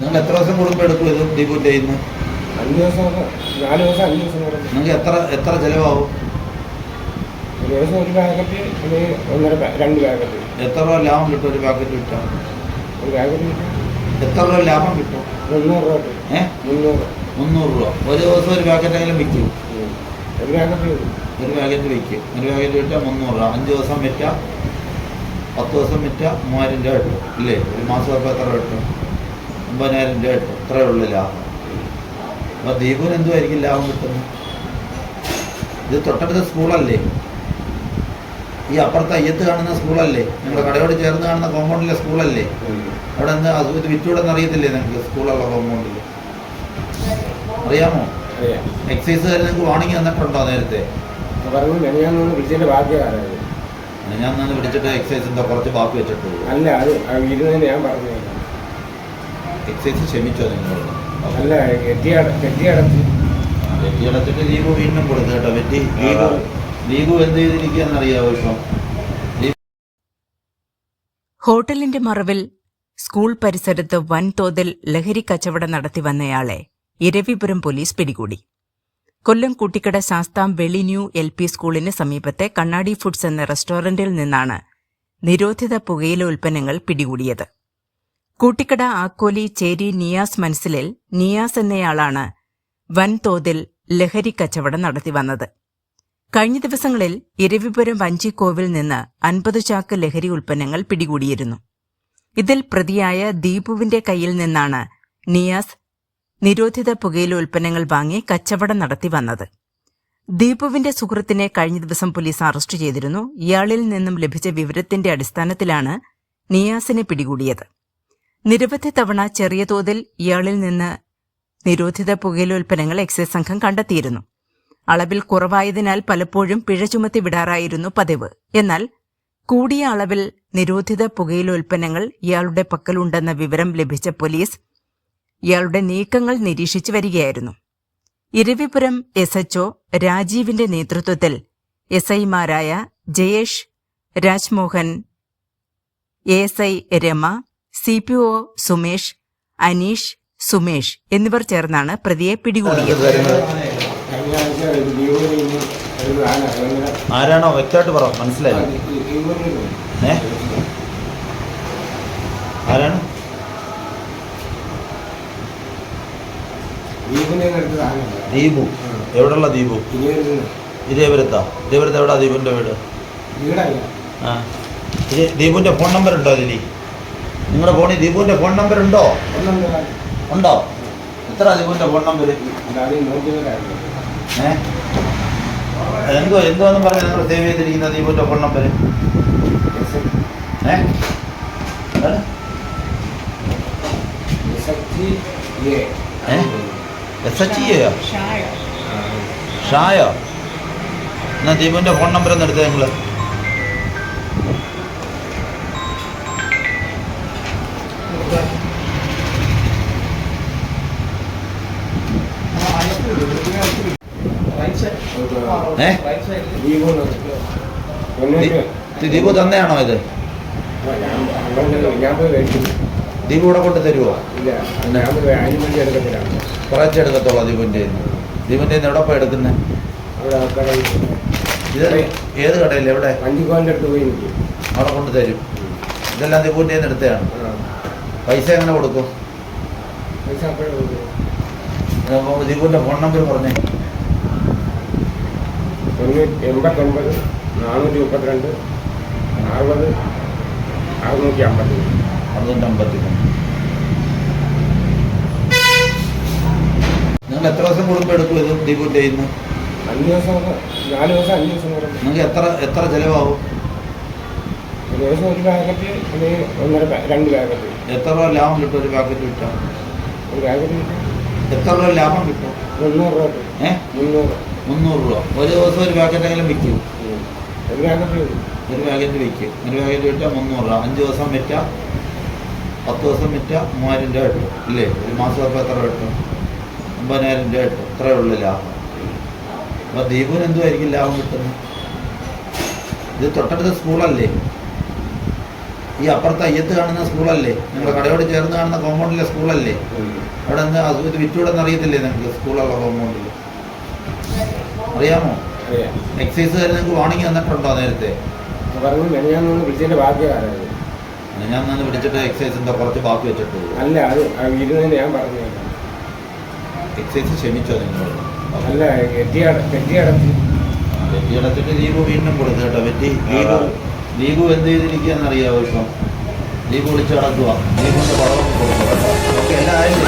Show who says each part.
Speaker 1: നിങ്ങൾ എത്ര ദിവസം കൂടുമ്പോൾ എടുക്കും ഇത് ദീപുന്റെ ഇന്ന്
Speaker 2: അഞ്ച് ദിവസം നാല് ദിവസം അഞ്ച് ദിവസം
Speaker 1: നിങ്ങൾക്ക് എത്ര എത്ര ചിലവാകും
Speaker 2: ഒരു ദിവസം ഒരു പാക്കറ്റ് അല്ലെങ്കിൽ ഒന്നര രണ്ട് പാക്കറ്റ്
Speaker 1: എത്ര രൂപ ലാഭം കിട്ടും ഒരു പാക്കറ്റ് വിറ്റാൽ
Speaker 2: ഒരു പാക്കറ്റ്
Speaker 1: എത്ര രൂപ ലാഭം കിട്ടും?
Speaker 2: മുന്നൂറ് രൂപ കിട്ടും.
Speaker 1: ഏ?
Speaker 2: മുന്നൂറ്.
Speaker 1: മുന്നൂറ് രൂപ. ഒരു ദിവസം ഒരു പാക്കറ്റെങ്കിലും വിൽക്കും.
Speaker 2: ഒരു പാക്കറ്റ്
Speaker 1: ഒരു പാക്കറ്റ് വിൽക്കും. ഒരു പാക്കറ്റ് വിറ്റാൽ മുന്നൂറ് രൂപ. അഞ്ച് ദിവസം വിറ്റാൽ പത്ത് ദിവസം വിറ്റാൽ മൂവായിരം രൂപ കിട്ടും. ഇല്ലേ? ഒരു മാസം അപ്പോൾ എത്ര കിട്ടും? ഒമ്പതിനായിരം രൂപ ഇത്രയേ ഉള്ളൂ ലാഭം. അപ്പോൾ ദീപുവിന് എന്തുമായിരിക്കും ലാഭം കിട്ടുന്നത്? ഇത് തൊട്ടടുത്ത സ്കൂളല്ലേ? ഈ അപ്പുറത്ത് അയ്യത്ത് കാണുന്ന സ്കൂളല്ലേ? നിങ്ങളുടെ കടയോട് ചേർന്ന് കാണുന്ന കോമ്പൗണ്ടിലെ സ്കൂളല്ലേ. അവിടെ നിന്ന് അത് ഇത് വിറ്റൂടെന്ന് അറിയത്തില്ലേ നിങ്ങൾക്ക് സ്കൂളുള്ള കോമ്പൗണ്ടിൽ? അറിയാമോ?
Speaker 2: എക്സൈസ്
Speaker 1: എക്സൈസുകാർ നിങ്ങൾക്ക് വാണിംഗ് തന്നിട്ടുണ്ടോ നേരത്തെ?
Speaker 2: അപ്പൊ ഞാൻ
Speaker 1: വിളിച്ചിട്ട് എക്സൈസിന്റെ കുറച്ച് ബാക്കി വെച്ചിട്ടുള്ളൂ
Speaker 2: അല്ല അത് ഇരുന്നതിന് ഞാൻ പറഞ്ഞു
Speaker 1: എക്സൈസ് ക്ഷമിച്ചോ നിങ്ങളോട്.
Speaker 2: അല്ല കെട്ടിയട കെട്ടിയടച്ച്
Speaker 1: വെറ്റിയടച്ചിട്ട് ദീപു വീണ്ടും കൊടുത്തു കേട്ടോ. വെറ്റി ലീവ് ലീവ് എന്ത് ചെയ്തിരിക്കുകയെന്ന് അറിയാവോ ഇപ്പം?
Speaker 3: ഹോട്ടലിന്റെ മറവിൽ സ്കൂൾ പരിസരത്ത് വൻതോതിൽ ലഹരി കച്ചവടം നടത്തി വന്നയാളെ ഇരവിപുരം പോലീസ് പിടികൂടി. കൊല്ലം കുട്ടിക്കട ശാസ്താം വെളി ന്യൂ എൽ പി സ്കൂളിന് സമീപത്തെ കണ്ണാടി ഫുഡ്സ് എന്ന റെസ്റ്റോറന്റിൽ നിന്നാണ് നിരോധിത പുകയില ഉൽപ്പന്നങ്ങൾ പിടികൂടിയത്. കൂട്ടിക്കട ആക്കോലി ചേരി നിയാസ് മനസ്സിലിൽ നിയാസ് എന്നയാളാണ് വൻതോതിൽ ലഹരി കച്ചവടം നടത്തി വന്നത്. കഴിഞ്ഞ ദിവസങ്ങളിൽ ഇരവിപുരം വഞ്ചിക്കോവിൽ നിന്ന് അൻപത് ചാക്ക് ലഹരി ഉൽപ്പന്നങ്ങൾ പിടികൂടിയിരുന്നു. ഇതിൽ പ്രതിയായ ദീപുവിന്റെ കയ്യിൽ നിന്നാണ് നിയാസ് നിരോധിത പുകയില ഉൽപ്പന്നങ്ങൾ വാങ്ങി കച്ചവടം നടത്തി വന്നത്. ദീപുവിന്റെ സുഹൃത്തിനെ കഴിഞ്ഞ ദിവസം പോലീസ് അറസ്റ്റ് ചെയ്തിരുന്നു. ഇയാളിൽ നിന്നും ലഭിച്ച വിവരത്തിന്റെ അടിസ്ഥാനത്തിലാണ് നിയാസിനെ പിടികൂടിയത്. നിരവധി തവണ ചെറിയ തോതിൽ ഇയാളിൽ നിന്ന് നിരോധിത പുകയില ഉൽപ്പന്നങ്ങൾ എക്സൈസ് സംഘം കണ്ടെത്തിയിരുന്നു. അളവിൽ കുറവായതിനാൽ പലപ്പോഴും പിഴ ചുമത്തി വിടാറായിരുന്നു പതിവ്. എന്നാൽ കൂടിയ അളവിൽ നിരോധിത പുകയില ഉൽപ്പന്നങ്ങൾ ഇയാളുടെ പക്കലുണ്ടെന്ന വിവരം ലഭിച്ച പോലീസ് ഇയാളുടെ നീക്കങ്ങൾ നിരീക്ഷിച്ചു വരികയായിരുന്നു. ഇരവിപുരം എസ് എച്ച്ഒ രാജീവിന്റെ നേതൃത്വത്തിൽ എസ് ഐമാരായ Jayesh Rajmohan S I Rama C P O Sumesh Aneesh Sumesh എന്നിവർ ചേർന്നാണ് പ്രതിയെ പിടികൂടിയത്.
Speaker 1: ആരാണോ? വ്യക്തമായിട്ട് പറ മനസ്സിലായി ആരാണ്? ദീപു. എവിടെയുള്ള ദീപു? ഇതേപുരത്താ. ഇതേപുരത്ത് എവിടാ ദീപുവിന്റെ വീട്? ആ. ദീപുവിന്റെ ഫോൺ നമ്പർ ഉണ്ടോ അതിൽ നിങ്ങളുടെ ഫോണിൽ ദീപുവിന്റെ ഫോൺ നമ്പർ ഉണ്ടോ? ഉണ്ടോ? എത്ര ദീപുവിന്റെ ഫോൺ നമ്പർ ഏ? എന്തോ എന്ന് പറഞ്ഞ് നിങ്ങൾ സേവ് ചെയ്തിരിക്കുന്ന ദീപുവിന്റെ ഫോൺ നമ്പർ ഏ? എസ് എച്ച് ഇയോ ഷായോ. എന്നാ ദീപുവിന്റെ ഫോൺ നമ്പർ ഒന്ന് എടുത്തേ നിങ്ങൾ ഏ?
Speaker 2: ദീപു
Speaker 1: തന്നെയാണോ ഇത്? ദീപു ഇവിടെ കൊണ്ട് തരുമോ കുറച്ച് എടുക്കത്തുള്ളൂ ദീപുവിന്റെ ദീപുവിന്റെ എവിടെ പോയി എടുക്കുന്നത് ഇത് ഏത് കടയിൽ എവിടെ? അവിടെ കൊണ്ട് തരും. ഇതെല്ലാം ദീപുവിന്റെ എടുത്തതാണ്. പൈസ എങ്ങനെ കൊടുക്കും? ദീപുവിന്റെ ഫോൺ നമ്പർ പറഞ്ഞേ.
Speaker 2: തൊണ്ണൂറ്റി എൺപത്തൊൻപത് നാനൂറ്റി മുപ്പത്തിരണ്ട് അറുപത് അറുന്നൂറ്റി അമ്പത്തി
Speaker 1: അറുന്നൂറ്റി അമ്പത്തി നിങ്ങൾ എത്ര ദിവസം കുടുംബം എടുക്കും ഇത് ഡിപ്യൂട്ട് ചെയ്യുന്നു
Speaker 2: അഞ്ച് ദിവസം നാല് ദിവസം അഞ്ച് ദിവസം
Speaker 1: നിങ്ങൾക്ക് എത്ര എത്ര ചിലവാകും?
Speaker 2: ഒരു ദിവസം ഒരു പാക്കറ്റ് അല്ലെങ്കിൽ ഒന്നര രണ്ട് പാക്കറ്റ്
Speaker 1: എത്ര രൂപ ലാഭം കിട്ടും ഒരു പാക്കറ്റ് വിറ്റാൽ
Speaker 2: ഒരു പാക്കറ്റ്
Speaker 1: എത്ര രൂപ ലാഭം കിട്ടും?
Speaker 2: മുന്നൂറ് രൂപ മുന്നൂറ്.
Speaker 1: മുന്നൂറ് രൂപ. ഒരു ദിവസം ഒരു പാക്കറ്റെങ്കിലും വിൽക്കും.
Speaker 2: ഒരു പാക്കറ്റ്
Speaker 1: ഒരു പാക്കറ്റ് വിൽക്കും ഒരു പാക്കറ്റ് വിറ്റാൽ മുന്നൂറ് രൂപ. അഞ്ച് ദിവസം വിറ്റാൽ പത്ത് ദിവസം വിറ്റാൽ മൂവായിരം രൂപ കിട്ടും. ഇല്ലേ? ഒരു മാസം അപ്പോൾ എത്ര കിട്ടും? ഒമ്പതിനായിരം രൂപ കിട്ടും. ഇത്രയേ ഉള്ളൂ ലാഭം. അപ്പോൾ ദീപുവിന് എന്തുമായിരിക്കും ലാഭം കിട്ടുന്നത്? ഇത് തൊട്ടടുത്ത സ്കൂളല്ലേ ഈ അപ്പുറത്ത് അയ്യത്ത് കാണുന്ന സ്കൂളല്ലേ? നിങ്ങളെ കടയോട് ചേർന്ന് കാണുന്ന കോമ്പൗണ്ടിലെ സ്കൂളല്ലേ? അവിടെ നിന്ന് അത് ഇത് വിറ്റൂടെന്ന് അറിയത്തില്ലേ നിങ്ങൾക്ക് സ്കൂളുള്ള കോമ്പൗണ്ടിൽ? അറിയാമോ?
Speaker 2: എക്സൈസ്
Speaker 1: എക്സൈസുകാർ നിങ്ങൾക്ക് വാണിംഗ് തന്നിട്ടുണ്ടോ നേരത്തെ? ഞാൻ നിന്ന് എക്സൈസ് എക്സൈസിന്റെ കുറച്ച് ബാക്കി വെച്ചിട്ട്?
Speaker 2: അല്ല അത് ഇരുന്നതിന് ഞാൻ പറഞ്ഞു.
Speaker 1: എക്സൈസ് ക്ഷമിച്ചോ നിങ്ങളോട്?
Speaker 2: അല്ല അടച്ചിട്ട് കെട്ടിയടച്ച്
Speaker 1: ദീപു വീണ്ടും കൊടുത്തു കേട്ടോ. വെറ്റി ദീപു ദീപു എന്ത് ചെയ്തിരിക്കുകയെന്നറിയാവോ ഇപ്പം? ദീപു വിളിച്ച് നടക്കുക ദീപുവിന്റെ പടമൊക്കെ കൊടുക്കുക. കേട്ടോ ഓക്കെ എല്ലാം ആയില്ലേ